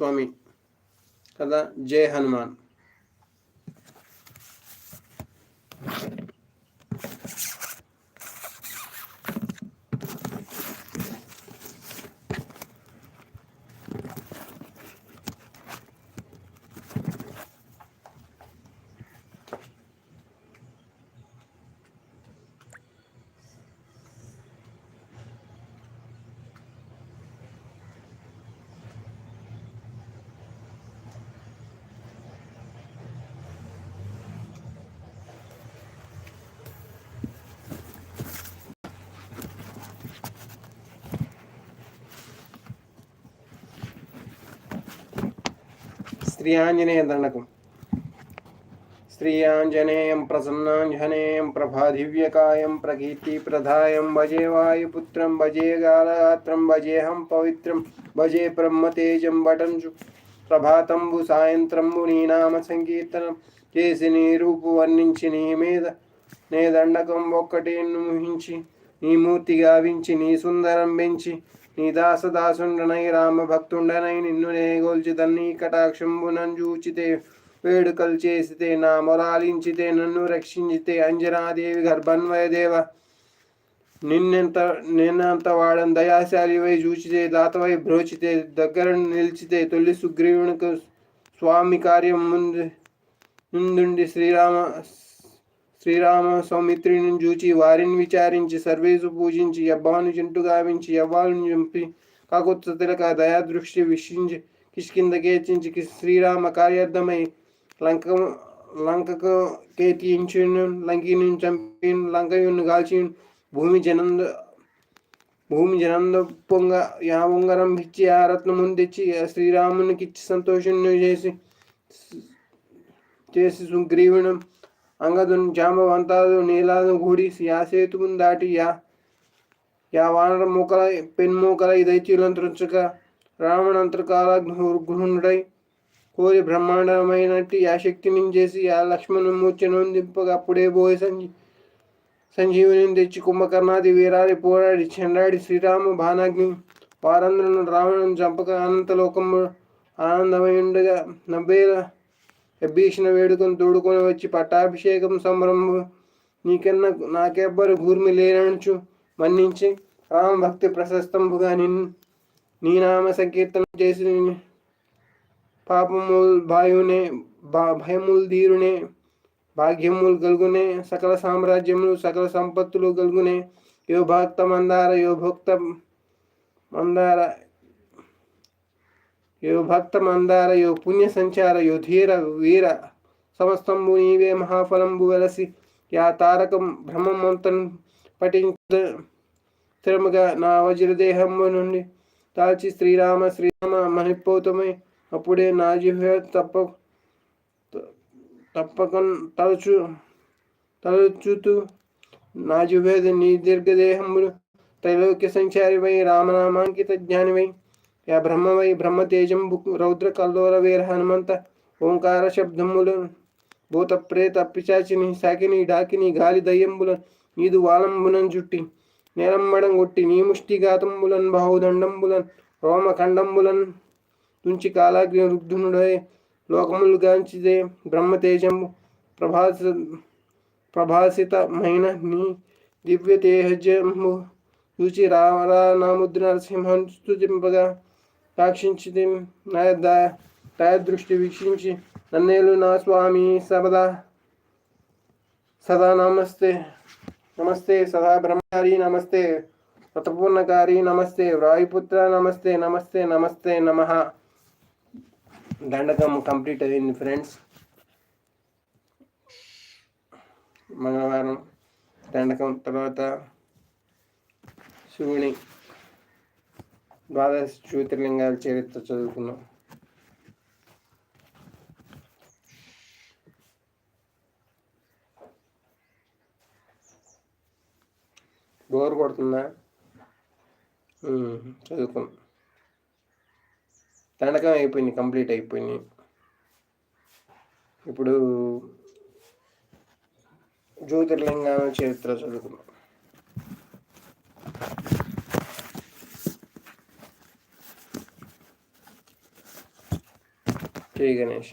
స్వామి కదా జై హనుమాన్ శ్రీ దండకం శ్రీయాంజనేయం ప్రసన్నాంజనేయం ప్రభాదివ్యకాయం ప్రకీర్తిప్రదాయం భజే వాయుపుత్రం భజే గాలగాత్రం భజేహం పవిత్రం భజే బ్రహ్మతేజం భటంచు ప్రభాతంబు సాయంత్రంబు నీ నామ సంకీర్తనం చేసి నీ రూపు వర్ణించి నీ మీద నే దండకం ఒక్కటే ఊహించి నీ మూర్తి గావించి నీ సుందరం పెంచి నీ దాసదాసుండనై రామ భక్తుండనై నిన్ను నేగొల్చి నీ కటాక్షంబునంజూచితే వేడుకలు చేసితే నా మొరాలించితే నన్ను రక్షించితే అంజనాదేవి గర్భన్వయ దేవ నిన్నెంత నిన్నంత వాడని దయాశాలివై చూచితే దాతవై బ్రోచితే దగ్గర నిలిచితే తొలి సుగ్రీవునికి స్వామి కార్యం ముందు ముందుండి శ్రీరామ శ్రీరామ సౌమిత్రిని చూచి వారిని విచారించి సర్వేసు పూజించి యబ్బాను చింటు గావించి యవ్వాలను చంపి కాకొత్త తిలక దయాదృష్టి విషించి కిష్కిందకేచించి శ్రీరామ కార్యార్థమై లంక లంకకు కేతించును లంకిని చంపి లంకయును గాల్చి భూమి జనంద భూమి జనంద పొంగ యా ఉంగరం ఇచ్చి ఆ రత్నము తెచ్చి శ్రీరామునికి ఇచ్చి సంతోషం చేసి చేసి సుగ్రీవుణం అంగదుని జాంబవంతాదు నీలాదు గూడి యా సేతువును దాటి యా యా వానర మూకల పెన్మూకల దైత్యులంతృంచక రావణంతరకాల గృహుడై కోరి బ్రహ్మాండమైనట్టు యా శక్తి చేసి యా లక్ష్మణు మూర్చనుదింపగా అప్పుడే పోయి సంజీ సంజీవుని తెచ్చి కుంభకర్ణాది వీరాడి పోరాడి చెండాడి శ్రీరామ బాణాగ్ని వారందరూ రావణుని చంపక అనంతలోకము ఆనందమై ఉండగా నవ్వేల భీషణ వేడుకను తోడుకొని వచ్చి పట్టాభిషేకం సంభ్రమం నీకన్నా నాకెవ్వరు భూమి లేనంచు మన్నించి రామ భక్తి ప్రశస్తంబుగా నిన్ నీ నామ సంకీర్తనం చేసి పాపముల్ భాయునే బా భయముల్ ధీరునే భాగ్యములు గలుగునే సకల సామ్రాజ్యములు సకల సంపత్తులు గలుగునే యో భక్త మందార యో భక్త మందార యో భక్త మందార యో పుణ్య సంచార యో ధీర వీర సమస్తంబు నీవే మహాఫలంబు వెలసి యా తారకం బ్రహ్మమంతన్ పఠించ స్థిరముగా నా వజ్రదేహము నుండి తాల్చి శ్రీరామ శ్రీరామ మహిపోతమై అప్పుడే నా జిహ్వ తప్ప తప్పక తలచు తలచుతూ నా జిహ్వేద నీ దీర్ఘదేహములు త్రైలోక్య సంచారివై రామనామాంకిత జ్ఞానివై యా బ్రహ్మవై బ్రహ్మతేజం రౌద్ర కల్లోర వీర హనుమంత ఓంకార శబ్దములు భూత ప్రేత పిశాచిని సాకిని డాకిని గాలి దయ్యంబుల నీదు వాలంబునం జుట్టి నేలంబడం కొట్టి నీ ముష్టిఘాతంబులన్ బాహుదండంబులన్ రోమఖండంబులన్ తుంచి కాలాగ్ని రుగ్ధునుడే లోకములు గాంచిదే బ్రహ్మతేజము ప్రభాస ప్రభాసితమైన నీ దివ్య తేజము చూచి రామరా నాముద్ర నరసింహం స్థుతింపగా సాక్షించి నా దృష్టి వీక్షించి నన్నేలు నా స్వామి సబదా సదా నమస్తే నమస్తే సదా బ్రహ్మచారి నమస్తే వ్రతపూర్ణకారి నమస్తే వ్రాయిపుత్ర నమస్తే నమస్తే నమస్తే నమ దండకం కంప్లీట్ అయింది ఫ్రెండ్స్ మంగళవారం దండకం తర్వాత శివుని ద్వాదశ జ్యోతిర్లింగాల చరిత్ర చదువుకున్నాం. బోర్ కొడుతుందా? చదువుకున్నాం. దండకం అయిపోయింది కంప్లీట్ అయిపోయింది. ఇప్పుడు జ్యోతిర్లింగాల చరిత్ర చదువుకున్నాం. శ్రీ గణేష్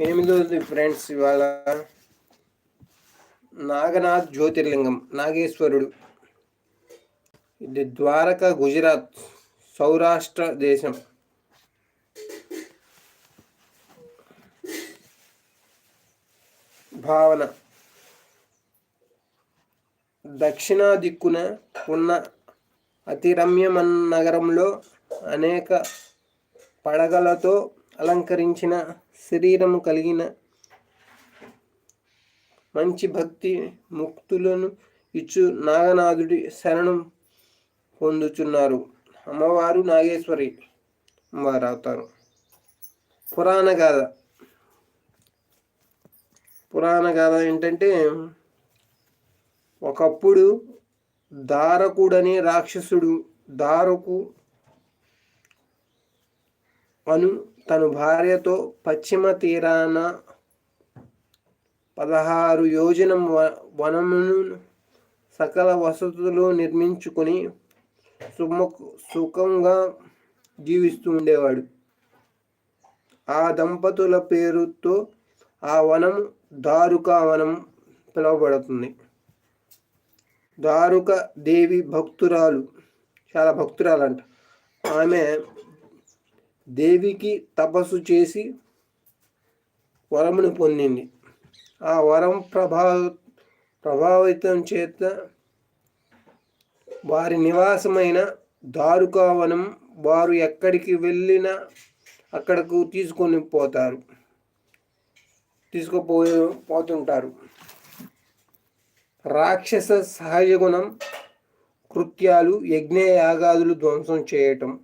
ఎనిమిదవది ఫ్రెండ్స్ ఇవాళ నాగనాథ్ జ్యోతిర్లింగం నాగేశ్వరుడు. ఇది ద్వారక గుజరాత్ సౌరాష్ట్ర దేశం. భావన. దక్షిణ దిక్కున ఉన్న అతిరమ్యమన్ నగరంలో అనేక పడగలతో అలంకరించిన శరీరము కలిగిన మంచి భక్తి ముక్తులను ఇచ్చు నాగనాథుడి శరణం పొందుచున్నారు. అమ్మవారు నాగేశ్వరి అమ్మవారు అవుతారు. పురాణ గాథ. పురాణ గాథ ఏంటంటే ఒకప్పుడు దారకుడనే రాక్షసుడు దారకు అను తను భార్యతో పశ్చిమ తీరాన పదహారు యోజనం వనమును సకల వసతులు నిర్మించుకొని సుమ సుఖంగా జీవిస్తూ ఉండేవాడు. ఆ దంపతుల పేరుతో ఆ వనం దారుక వనం పిలువబడుతుంది. దారుక దేవి భక్తురాలు చాలా భక్తురాలంట. ఆమె దేవికి తపస్సు చేసి వరమును పొందింది. ఆ వరం ప్రభా ప్రభావితం చేత వారి నివాసమైన దారుకావనం వారు ఎక్కడికి వెళ్ళినా అక్కడకు తీసుకొని పోతారు. తీసుకుపోయే పోతుంటారు. రాక్షస సహజ గుణం కృత్యాలు యజ్ఞ యాగాదులు ధ్వంసం చేయటం.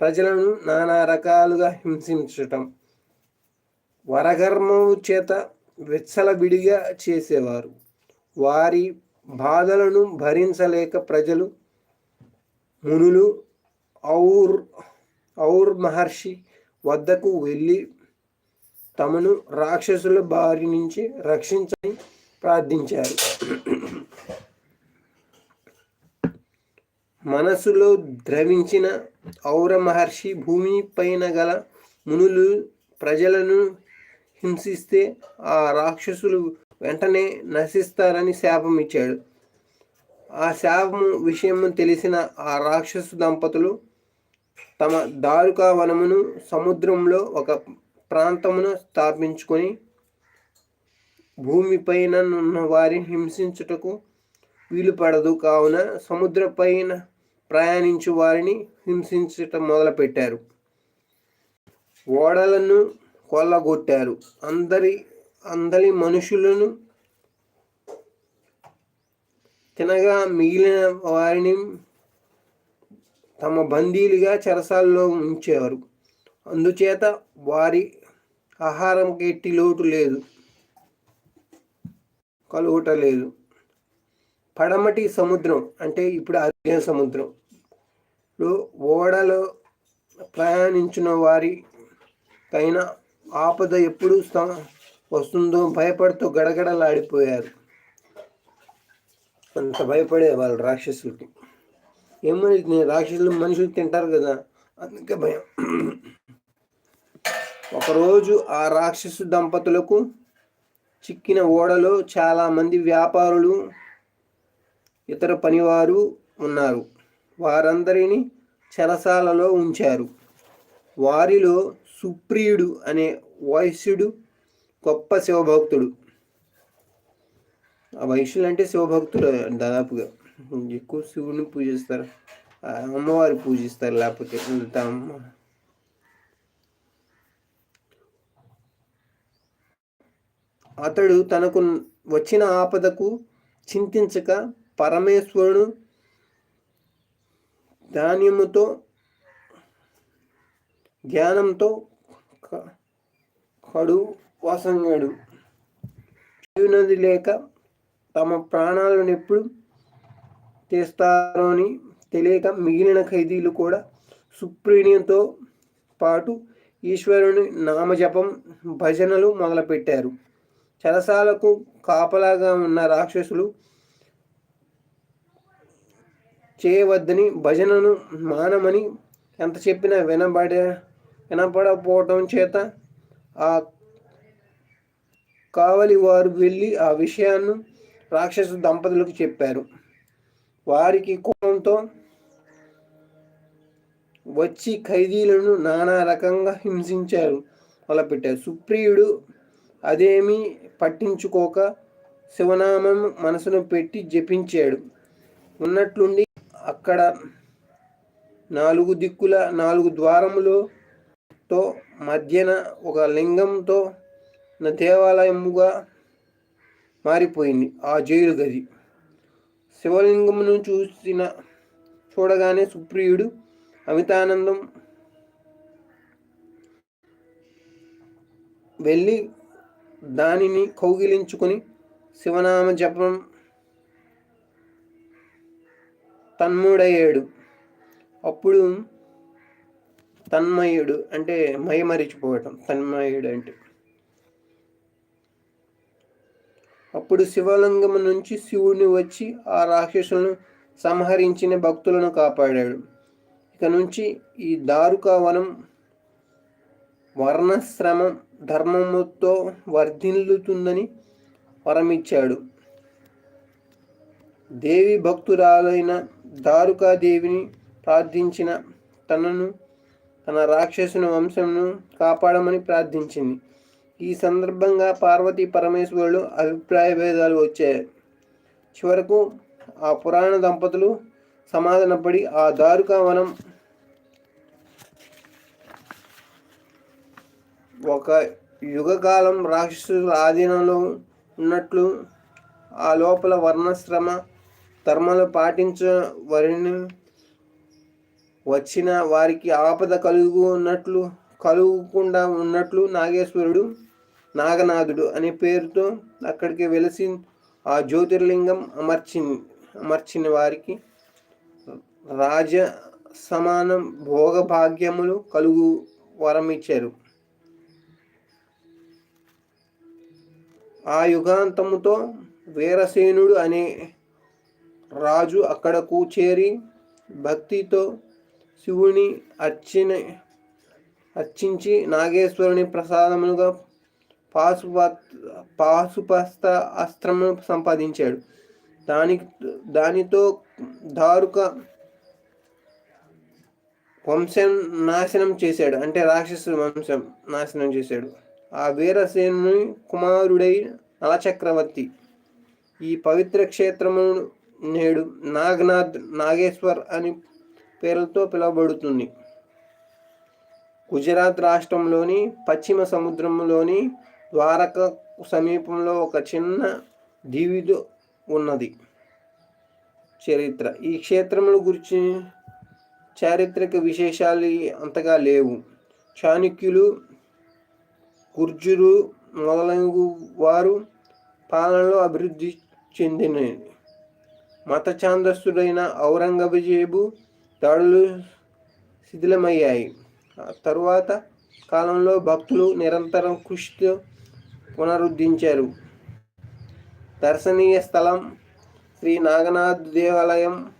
ప్రజలను నానా రకాలుగా హింసించటం. వరగర్మము చేత విడిగా చేసేవారు. వారి బాధలను భరించలేక ప్రజలు మునులు ఔర్ ఔర్ మహర్షి వద్దకు వెళ్ళి తమను రాక్షసుల బారి నుంచి రక్షించని ప్రార్థించారు. మనసులో ద్రవించిన ఔర మహర్షి భూమి పైన గల మునులు ప్రజలను హింసిస్తే ఆ రాక్షసులు వెంటనే నశిస్తారని శాపం ఇచ్చాడు. ఆ శాపం విషయం తెలిసిన ఆ రాక్షసు దంపతులు తమ దారుకా వనమును సముద్రంలో ఒక ప్రాంతమును స్థాపించుకొని భూమిపైన ఉన్న వారిని హింసించుటకు వీలు పడదు కావున సముద్రపైన ప్రయాణించు వారిని హింసించటం మొదలుపెట్టారు. ఓడలను కొల్లగొట్టారు. అందరి అందరి మనుషులను తినగా మిగిలిన వారిని తమ బందీలుగా చెరసాల్లో ఉంచేవారు. అందుచేత వారి ఆహారం ఎట్టి లోటు లేదు. కలుగుట లేదు. పడమటి సముద్రం అంటే ఇప్పుడు అదే సముద్రం. ఓడలో ప్రయాణించిన వారి పైన ఆపద ఎప్పుడు వస్తుందో భయపడుతూ గడగడలాడిపోయారు. అంత భయపడే వాళ్ళు రాక్షసులకి. ఏమని రాక్షసులు మనుషులు తింటారు కదా అందుకే భయం. ఒకరోజు ఆ రాక్షసు దంపతులకు చిక్కిన ఓడలో చాలామంది వ్యాపారులు ఇతర పనివారు ఉన్నారు. వారందరినీ చెరసాలలో ఉంచారు. వారిలో సుప్రియుడు అనే వైశ్యుడు గొప్ప శివభక్తుడు. ఆ వైశ్యులు అంటే శివభక్తుడు దాదాపుగా. ఎక్కువ శివుని పూజిస్తారు. అమ్మవారి పూజిస్తారు లేకపోతే అమ్మ. అతడు తనకు వచ్చిన ఆపదకు చింతించక పరమేశ్వరుడు ధాన్యముతో జ్ఞానంతో కడు వసంగాడు. నది లేక తమ ప్రాణాలను ఎప్పుడు తీస్తారో అని తెలియక మిగిలిన ఖైదీలు కూడా సుప్రీణితో పాటు ఈశ్వరుని నామజపం భజనలు మొదలుపెట్టారు. చలసాలకు కాపలాగా ఉన్న రాక్షసులు చేయవద్దని భజనను మానమని ఎంత చెప్పినా వినబడ వినపడపోవటం చేత ఆ కావలి వారు వెళ్ళి ఆ విషయాన్ని రాక్షసు దంపతులకు చెప్పారు. వారికి కోపంతో వచ్చి ఖైదీలను నానా రకంగా హింసించారు మొదలుపెట్టారు సుప్రియుడు అదేమీ పట్టించుకోక శివనామం మనసును పెట్టి జపించాడు. ఉన్నట్లుండి అక్కడ నాలుగు దిక్కుల నాలుగు ద్వారములతో మధ్యన ఒక లింగంతో దేవాలయముగా మారిపోయింది ఆ జైలు గది. శివలింగమును చూసిన చూడగానే సుప్రియుడు అమితానందం వెళ్ళి దానిని కౌగిలించుకొని శివనామ జపం తన్ముడయ్యాడు. అప్పుడు తన్మయుడు అంటే మయమరిచిపోవటం తన్మయుడు అంటే అప్పుడు శివలింగం నుంచి శివుడిని వచ్చి ఆ రాక్షసులను సంహరించిన భక్తులను కాపాడాడు. ఇక నుంచి ఈ దారుకావనం వర్ణశ్రమం ధర్మముతో వర్ధిల్లుతుందని వరమిచ్చాడు. దేవి భక్తురాలైన దారుకాదేవిని ప్రార్థించిన తనను తన రాక్షసుని వంశంను కాపాడమని ప్రార్థించింది. ఈ సందర్భంగా పార్వతీ పరమేశ్వరుడు అభిప్రాయ భేదాలు వచ్చాయి. చివరకు ఆ పురాణ దంపతులు సమాధానపడి ఆ దారుకా వనం ఒక యుగకాలం రాక్షసుల ఆధీనంలో ఉన్నట్లు ఆ లోపల వర్ణశ్రమ ధర్మాలు పాటించవరిని వచ్చిన వారికి ఆపద కలుగు ఉన్నట్లు కలుగకుండా ఉన్నట్లు నాగేశ్వరుడు నాగనాథుడు అనే పేరుతో అక్కడికి వెలిసి ఆ జ్యోతిర్లింగం అమర్చి అమర్చిన వారికి రాజ సమానం భోగభాగ్యములు కలుగు వరం ఇచ్చారు ఆ యుగాంతముతో వీరసేనుడు అనే రాజు అక్కడకు చేరి భక్తితో శివుని అర్చిన అర్చించి నాగేశ్వరుని ప్రసాదములుగా పాశుప పాశుపస్త అస్త్రమును సంపాదించాడు. దాని దానితో దారుక వంశం నాశనం చేశాడు. అంటే రాక్షసు వంశం నాశనం చేశాడు. ఆ వీరసేనుని కుమారుడై నలచక్రవర్తి. ఈ పవిత్ర క్షేత్రము నేడు నాగనాథ్ నాగేశ్వర్ అని పేర్లతో పిలువబడుతుంది. గుజరాత్ రాష్ట్రంలోని పశ్చిమ సముద్రంలోని ద్వారక సమీపంలో ఒక చిన్న దీవిదు ఉన్నది. చరిత్ర. ఈ క్షేత్రముల గురించి చారిత్రక విశేషాలు అంతగా లేవు. చాణక్యులు గుర్జులు మొదలగు వారు పాలనలో అభివృద్ధి చెందినవి మత ఛాందస్సుడైన ఔరంగజేబు దాడులు శిథిలమయ్యాయి. తరువాత కాలంలో భక్తులు నిరంతరం కృషితో పునరుద్ధరించారు. దర్శనీయ స్థలం శ్రీ నాగనాథ్ దేవాలయం.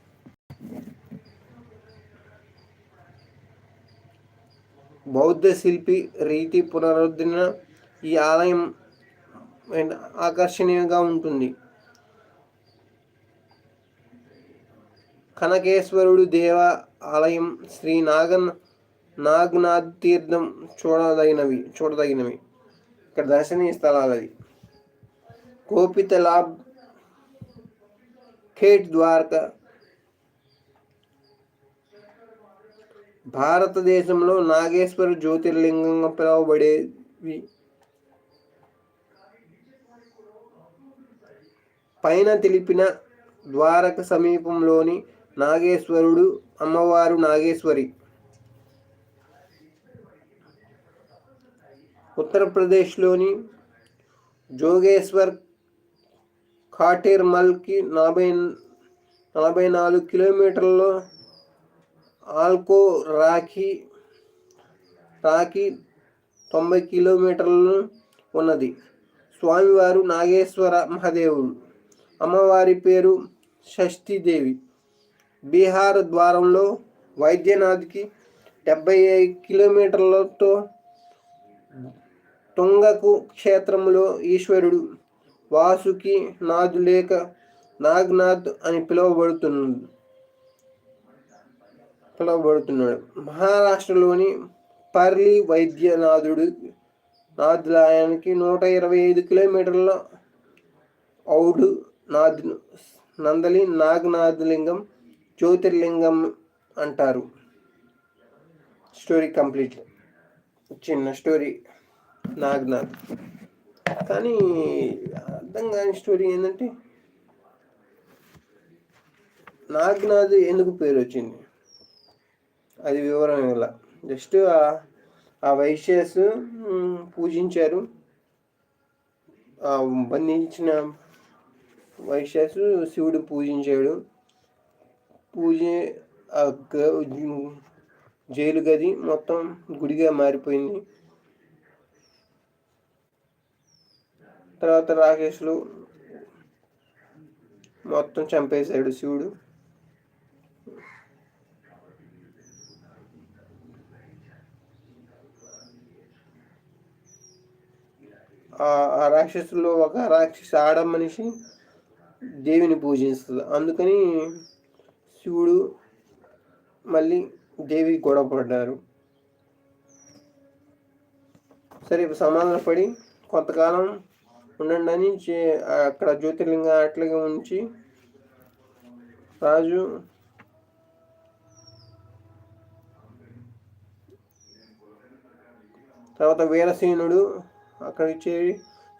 బౌద్ధ శిల్పి రీతి పునరుద్ధరణ ఈ ఆలయం ఆకర్షణీయంగా ఉంటుంది. కనకేశ్వరుడు దేవ ఆలయం శ్రీ నాగన్ నాగ్నాథ్ తీర్థం చూడదగినవి చూడదగినవి. ఇక్కడ దర్శనీయ స్థలాలు అది కోపితలాబ్ ఖేట్ ద్వారక భారతదేశంలో నాగేశ్వర జ్యోతిర్లింగంగా పిలువబడేవి. పైన తెలిపిన ద్వారక సమీపంలోని నాగేశ్వరుడు అమ్మవారు నాగేశ్వరి. ఉత్తరప్రదేశ్లోని జోగేశ్వర్ కాటేర్మల్కి నలభై నలభై నాలుగు కిలోమీటర్లలో ఆల్కో రాఖీ రాఖీ తొంభై కిలోమీటర్లు ఉన్నది. స్వామివారు నాగేశ్వర మహాదేవుడు. అమ్మవారి పేరు షష్ఠీదేవి. బీహార్ ద్వారంలో వైద్యనాథ్కి డెబ్బై ఐదు కిలోమీటర్లతో తుంగకు క్షేత్రంలో ఈశ్వరుడు వాసుకి నాథు లేక నాగ్నాథ్ అని పిలువబడుతున్నాడు పిలువబడుతున్నాడు. మహారాష్ట్రలోని పర్లి వైద్యనాథుడు నాథులాయానికి నూట ఇరవై ఐదు కిలోమీటర్ల ఔడు నాథ్ నందలి నాగనాథలింగం జ్యోతిర్లింగం అంటారు. Story complete. చిన్న స్టోరీ. నాగ్నాథ్ కానీ అర్థం కాని స్టోరీ ఏంటంటే నాగ్నాథ్ ఎందుకు పేరు వచ్చింది? అది వివరం ఇలా జస్ట్ ఆ వైశ్యస్ పూజించారు. బంధించిన వైశ్యస్ శివుడు పూజించాడు. పూజ జైలు గది మొత్తం గుడిగా మారిపోయింది. తర్వాత రాకేష్లు మొత్తం చంపేశాడు శివుడు. ఆ రాక్షసుల్లో ఒక రాక్షసి ఆడ మనిషి దేవిని పూజిస్తుంది అందుకని శివుడు మళ్ళీ దేవి గొడవ పడ్డారు. సరే సమాధాన పడి కొంతకాలం ఉండండి అని అక్కడ జ్యోతిర్లింగ అట్లాగే ఉంచి రాజు తర్వాత వీరసేనుడు అక్కడికి చేరి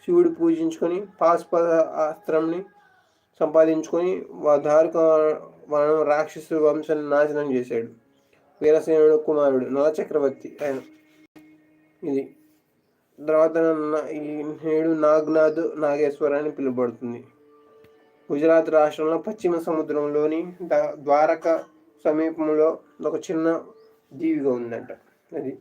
శివుడు పూజించుకొని పాస్ప అస్త్రంని సంపాదించుకొని దారుక మనం రాక్షసు వంశాన్ని నాశనం చేశాడు. వీరసేనుడు కుమారుడు నలచక్రవర్తి ఆయన. ఇది తర్వాత ఈ నేడు నాగ్నాథ్ నాగేశ్వర అని పిలువబడుతుంది. గుజరాత్ రాష్ట్రంలో పశ్చిమ సముద్రంలోని ద్వారక సమీపంలో ఒక చిన్న దీవిగా ఉందంట. అది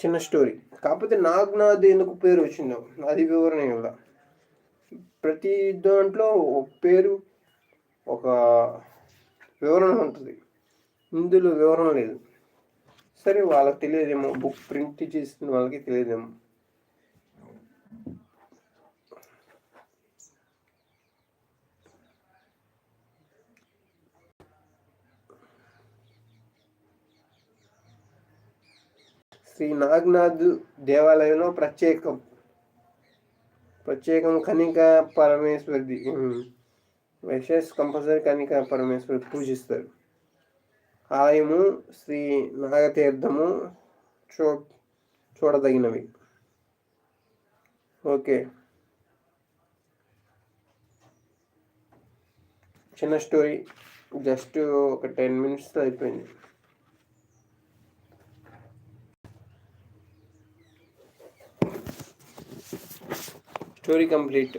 చిన్న స్టోరీ. కాకపోతే నాగ్నాథ్ ఎందుకు పేరు వచ్చిందో అది వివరణ ప్రతి దాంట్లో పేరు ఒక వివరణ ఉంటుంది. ఇందులో వివరణ లేదు. సరే వాళ్ళకి తెలియదేమో. బుక్ ప్రింట్ చేసిన వాళ్ళకి తెలియదేమో. శ్రీ నాగ్నాథ్ దేవాలయంలో ప్రత్యేకం. ప్రత్యేకం కనిక పరమేశ్వరిది. వైశేష్ కంపల్సరీ కనిక పరమేశ్వరి పూజిస్తారు ఆలయము శ్రీ నాగతీర్థము చూ చూడదగినవి ఓకే చిన్న స్టోరీ జస్ట్ ఒక టెన్ మినిట్స్తో అయిపోయింది. స్టోరీ కంప్లీట్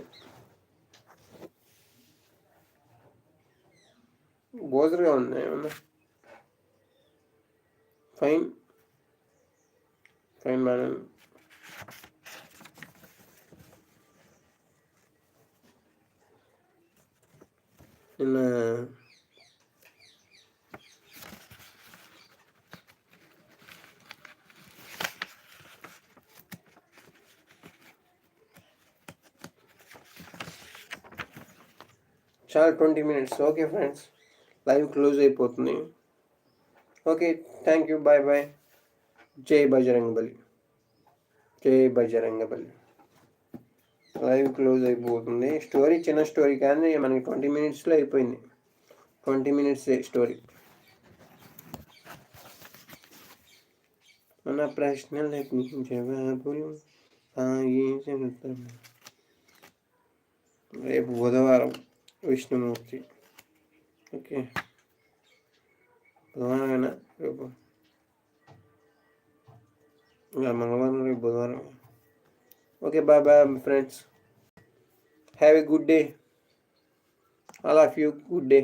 గోజరుగా ఉంది ఏమన్నా ఫైన్ ఫైన్ మేడం నిన్న చాలా twenty minutes okay friends live close అయిపోతుంది. Okay thank you bye bye. జై బజరంగబలి. జై బజరంగబలి. లైవ్ క్లోజ్ అయిపోతుంది. స్టోరీ చిన్న స్టోరీ కానీ మనకి ట్వంటీ మినిట్స్లో అయిపోయింది. Twenty minutes story. మన ప్రశ్నలకు జవాబులు రేపు బుధవారం విష్ణుమూర్తి. ఓకే బుధవారమేనా రేపు మంగళవారం రేపు బుధవారం okay bye bye friends have a good day all of you good day